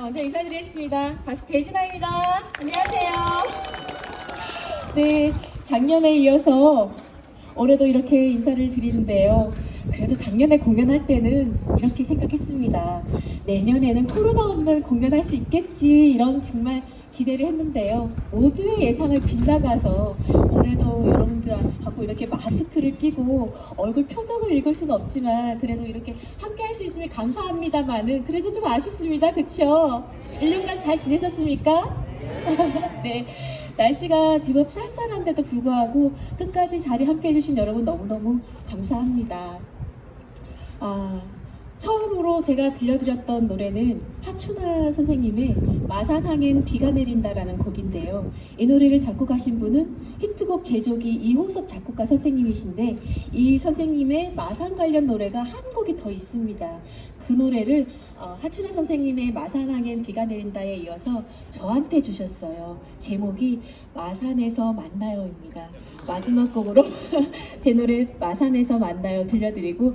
먼저 인사드리겠습니다. 가수 배진아입니다. 안녕하세요. 네, 작년에 이어서 올해도 이렇게 인사를 드리는데요. 그래도 작년에 공연할 때는 이렇게 생각했습니다. 내년에는 코로나 없는 공연할 수 있겠지 이런 정말 기대를 했는데요. 모두의 예상을 빗나가서 올해도 여러분들하고 이렇게 마스크를 끼고 얼굴 표정을 읽을 수는 없지만 그래도 이렇게 함께 할 수 있으면 감사합니다만은 그래도 좀 아쉽습니다. 그쵸? 1년간 잘 지내셨습니까? 네. 날씨가 제법 쌀쌀한데도 불구하고 끝까지 자리 함께 해주신 여러분 너무너무 감사합니다. 아, 처음으로 제가 들려드렸던 노래는 하춘아 선생님의 마산항엔 비가 내린다라는 곡인데요. 이 노래를 작곡하신 분은 히트곡 제조기 이호섭 작곡가 선생님이신데 이 선생님의 마산 관련 노래가 한 곡이 더 있습니다. 그 노래를 어, 하춘아 선생님의 마산항엔 비가 내린다에 이어서 저한테 주셨어요. 제목이 마산에서 만나요입니다. 마지막 곡으로 제 노래 마산에서 만나요 들려드리고